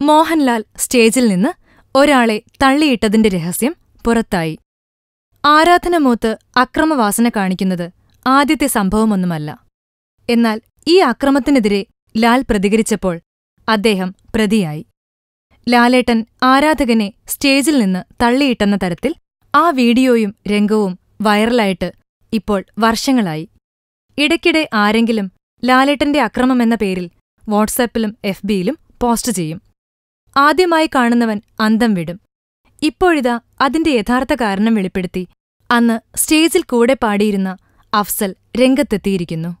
മോഹൻലാൽ സ്റ്റേജിൽ നിന്ന് ഒരാളെ തള്ളിയിട്ടതിന്റെ രഹസ്യം പുറത്തായി. ആരാധനമൂത്ത് അക്രമവാസന കാണിക്കുന്നത് ആദ്യത്തെ സംഭവമൊന്നുമല്ല. എന്നാൽ ഈ അക്രമത്തിനെതിരെ ലാൽ പ്രതികരിച്ചപ്പോൾ അദ്ദേഹം പ്രതിയായി. ലാലേട്ടൻ ആരാധകനെ സ്റ്റേജിൽ നിന്ന് തള്ളിയിട്ടെന്ന തരത്തിൽ ആ വീഡിയോയും രംഗവും വൈറലായിട്ട് ഇപ്പോൾ വർഷങ്ങളായി. ഇടയ്ക്കിടെ ആരെങ്കിലും ലാലേട്ടന്റെ അക്രമമെന്ന പേരിൽ വാട്സാപ്പിലും എഫ് ബിയിലും പോസ്റ്റ് ചെയ്യും. ആദ്യമായി കാണുന്നവൻ അന്തം വിടും. ഇപ്പോഴിതാ അതിന്റെ യഥാർത്ഥ കാരണം വെളിപ്പെടുത്തി. അന്ന് സ്റ്റേജിൽ കൂടെ പാടിയിരുന്ന അഫ്സൽ രംഗത്തെത്തിയിരിക്കുന്നു.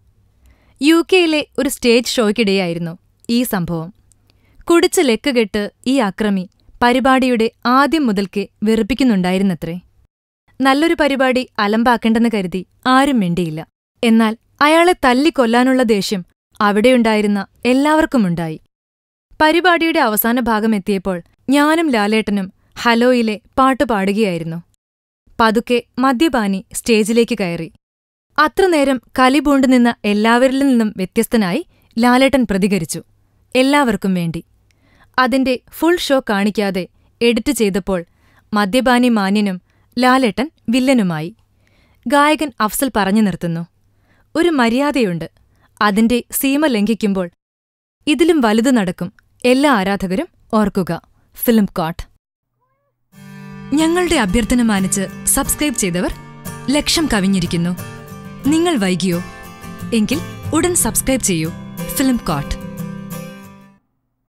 യു കെയിലെ ഒരു സ്റ്റേജ് ഷോയ്ക്കിടെയായിരുന്നു ഈ സംഭവം. കുടിച്ച് ലെക്കുകെട്ട് ഈ അക്രമി പരിപാടിയുടെ ആദ്യം മുതൽക്കേ വെറുപ്പിക്കുന്നുണ്ടായിരുന്നത്രേ. നല്ലൊരു പരിപാടി അലമ്പാക്കേണ്ടെന്ന് കരുതി ആരും മിണ്ടിയില്ല. എന്നാൽ അയാളെ തല്ലിക്കൊല്ലാനുള്ള ദേഷ്യം അവിടെയുണ്ടായിരുന്ന എല്ലാവർക്കുമുണ്ടായി. പരിപാടിയുടെ അവസാന ഭാഗം എത്തിയപ്പോൾ ഞാനും ലാലേട്ടനും ഹലോയിലെ പാട്ട് പാടുകയായിരുന്നു. പതുക്കെ മദ്യപാനി സ്റ്റേജിലേക്ക് കയറി. അത്രനേരം കലിപൂണ്ടു നിന്ന എല്ലാവരിൽ നിന്നും വ്യത്യസ്തനായി ലാലേട്ടൻ പ്രതികരിച്ചു. എല്ലാവർക്കും വേണ്ടി. അതിന്റെ ഫുൾ ഷോ കാണിക്കാതെ എഡിറ്റ് ചെയ്തപ്പോൾ മദ്യപാനി മാന്യനും ലാലേട്ടൻ വില്ലനുമായി. ഗായകൻ അഫ്സൽ പറഞ്ഞു നിർത്തുന്നു. ഒരു മര്യാദയുണ്ട്. അതിന്റെ സീമ ലംഘിക്കുമ്പോൾ ഇതിലും വലുത് നടക്കും. എല്ലാ ആരാധകരും ഓർക്കുക. ഫിലിം കോട്ട് ഞങ്ങളുടെ അഭ്യർത്ഥന മാനിച്ച് സബ്സ്ക്രൈബ് ചെയ്തവർ ലക്ഷം കവിഞ്ഞിരിക്കുന്നു. നിങ്ങൾ വൈകിയോ? എങ്കിൽ ഉടൻ സബ്സ്ക്രൈബ് ചെയ്യൂ. Film coat